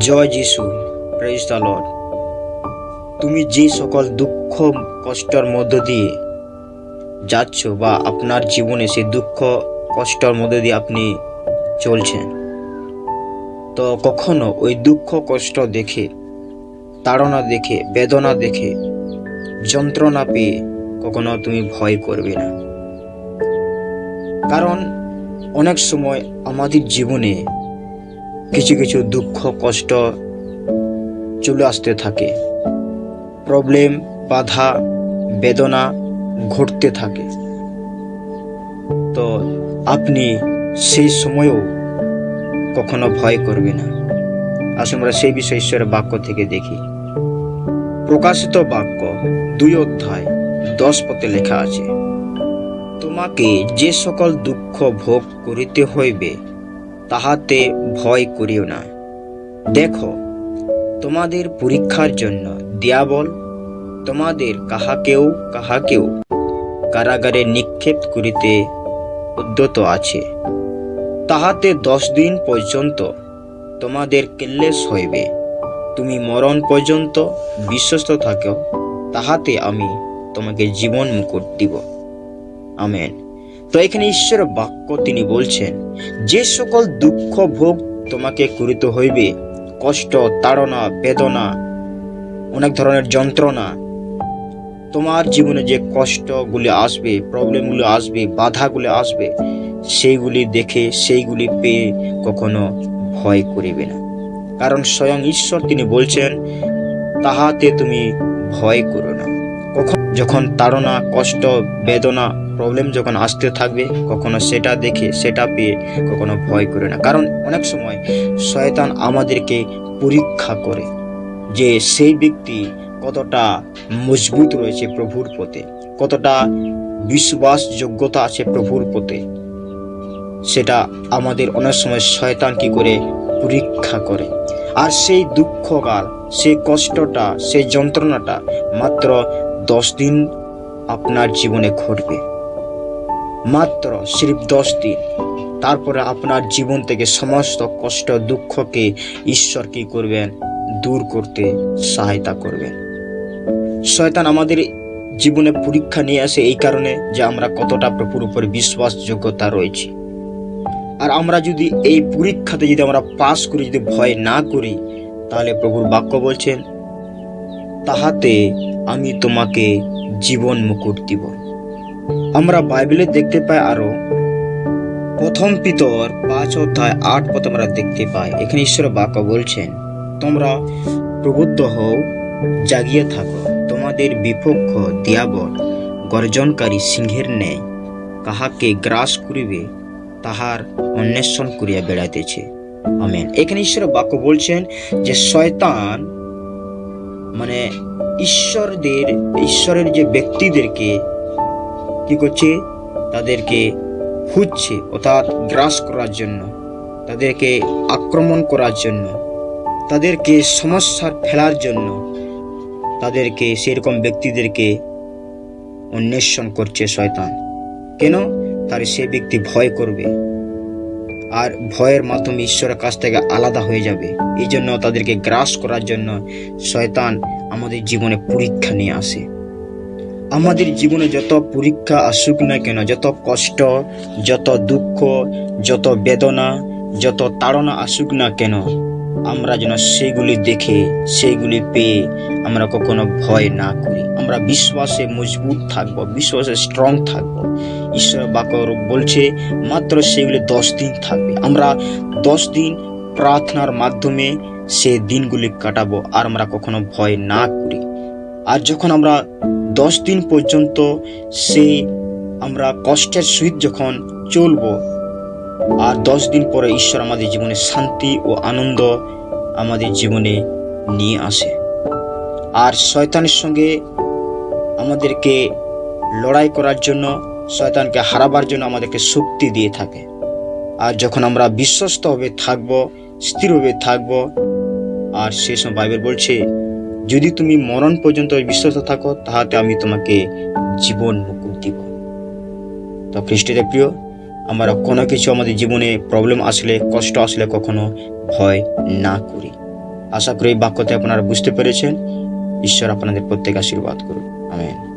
জয় যিশু praise Lord তুমি যে সকল দুঃখ, কষ্টর মধ্য দিয়ে যাচ্ছ বা আপনার জীবনে সেই দুঃখ, কষ্টর মধ্যে দিয়ে আপনি চলছেন, তো কখনো ওই দুঃখ, কষ্ট দেখে, তাড়না দেখে, বেদনা দেখে, যন্ত্রণা পেয়ে কখনো তুমি ভয় করবে না। কারণ অনেক সময় আমাদের জীবনে কিছু কিছু দুঃখ, কষ্ট চলে আসতে থাকে। প্রবলেম বাধা, বেদনা ঘটতে থাকে। তো আপনি সেই সময়েও কখনো ভয় করবে না। আসলে আমরা সেই বিষয়ে ঈশ্বরের বাক্য থেকে দেখি। প্রকাশিত বাক্য দুই অধ্যায়, দশ পথে লেখা আছে, তোমাকে যে সকল দুঃখ ভোগ করিতে হইবে তাহাতে ভয় করিও না। দেখো, তোমাদের পরীক্ষার জন্য দিয়াবল, তোমাদের কাহাকেও কাহাকেও কারাগারে নিক্ষেপ করিতে উদ্যত আছে। তাহাতে দশ দিন পর্যন্ত তোমাদের কেল্লেস হইবে। তুমি মরণ পর্যন্ত বিশ্বস্ত থাকো তাহাতে আমি তোমাকে জীবন মুকুট দিব। আমেন। তো এখানে ঈশ্বরের বাক্য তিনি বলছেন, যে সকল দুঃখ ভোগ তোমাকে করিতে হইবে, কষ্ট, তাড়না, বেদনা, অনেক ধরনের যন্ত্রণা, তোমার জীবনে যে কষ্টগুলি আসবে, প্রবলেমগুলো আসবে, বাধাগুলো আসবে, সেইগুলি দেখে, সেইগুলি পেয়ে কখনো ভয় করিবে না। কারণ স্বয়ং ঈশ্বর তিনি বলছেন, তাহাতে তুমি ভয় করো না। কখন যখন তাড়না, কষ্ট, বেদনা প্রবলেম যখন আসতে থাকবে, কখনো সেটা দেখে, সেটা পেয়ে কখনো ভয় করে না। কারণ অনেক সময় শয়তান আমাদেরকে পরীক্ষা করে যে সেই ব্যক্তি কতটা মজবুত রয়েছে প্রভুর পথে, কতটা বিশ্বাসযোগ্যতা আছে প্রভুর পথে। সেটা আমাদের অনেক সময় শয়তান কি করে? পরীক্ষা করে। আর সেই দুঃখকাল, সেই কষ্টটা, সেই যন্ত্রণাটা মাত্র দশ দিন আপনার জীবনে ঘটবে। মাত্র সির্ফ দশ দিন। তারপরে আপনার জীবন থেকে সমস্ত কষ্ট, দুঃখকে ঈশ্বর কি করবেন? দূর করতে সহায়তা করবেন। শয়তান আমাদের জীবনে পরীক্ষা নিয়ে আসে এই কারণে যে আমরা কতটা প্রভুর উপর বিশ্বাসযোগ্যতা রয়েছে। আর আমরা যদি এই পরীক্ষাতে যদি আমরা পাশ করি, যদি ভয় না করি, তাহলে প্রভুর বাক্য বলছেন, তাহাতে আমি তোমাকে জীবন মুকুট দিব। আমরা বাইবেলে দেখতে পাই আরও। প্রথম পিতর, পাঁচ অধ্যায়, আট পথ আমরা দেখতে পাই, এখানে ঈশ্বর বাক্য বলছেন, তোমরা প্রবুদ্ধ হও, জাগিয়ে থাকো। তোমাদের বিপক্ষ দিয়াবল, গর্জনকারী সিংহের ন্যায়। কাহাকে গ্রাস করিবে, তাহার অন্বেষণ করিয়া বেড়াইতেছে। আমেন। এখানে ঈশ্বর বাক্য বলছেন যে, শয়তান মানে ঈশ্বরদের, ঈশ্বরের যে ব্যক্তিদেরকে কি করছে? তাদেরকে খুঁজছে, অর্থাৎ গ্রাস করার জন্য। তাদেরকে আক্রমণ করার জন্য। তাদেরকে সমস্যার ফেলার জন্য। তাদেরকে সেরকম ব্যক্তিদেরকে অন্বেষণ করছে শয়তান। কেন? তার সে ব্যক্তি ভয় করবে। আর ভয়ের মাধ্যমে ঈশ্বরের কাছ থেকে আলাদা হয়ে যাবে। এই জন্য তাদেরকে গ্রাস করার জন্য শয়তান আমাদের জীবনে পরীক্ষা নিয়ে আসে। আমাদের জীবনে যত পরীক্ষা আসুক না কেন, যত কষ্ট, যত দুঃখ, যত বেদনা, যত তাড়না আসুক না কেন, আমরা যেন সেগুলি দেখে সেইগুলি পেয়ে আমরা কখনো ভয় না করি। আমরা বিশ্বাসে মজবুত থাকব, বিশ্বাসে স্ট্রং থাকব। ঈশ্বর বাক্য বলছে, মাত্র সেগুলি দশ দিন থাকবে। আমরা দশ দিন প্রার্থনার মাধ্যমে সে দিনগুলি কাটাবো আর আমরা কখনো ভয় না করি। আর যখন আমরা দশ দিন পর্যন্ত সে আমরা কষ্টের সহিত যখন চলবো, আর দশ দিন পরে ঈশ্বর আমাদের জীবনে শান্তি ও আনন্দ আমাদের জীবনে নিয়ে আসে। আর শয়তানের সঙ্গে আমাদেরকে লড়াই করার জন্য, শয়তানকে হারাবার জন্য আমাদেরকে শক্তি দিয়ে থাকে। আর যখন আমরা বিশ্বস্তভাবে থাকব স্থিরভাবে থাকব, আর সে সময় বাইবেল বলছে যদি তুমি মরণ পর্যন্ত বিশ্বস্ত থাকো, তাহাতে আমি তোমাকে জীবন মুকুট দিব। তো খ্রিস্টের প্রিয়, আমরা কোনো কিছু আমাদের জীবনে প্রবলেম আসলে, কষ্ট আসলে কখনো ভয় না করি। আশা করি এই বাক্যতে আপনারা বুঝতে পেরেছেন। ঈশ্বর আপনাদের প্রত্যেক আশীর্বাদ করুন আমেন।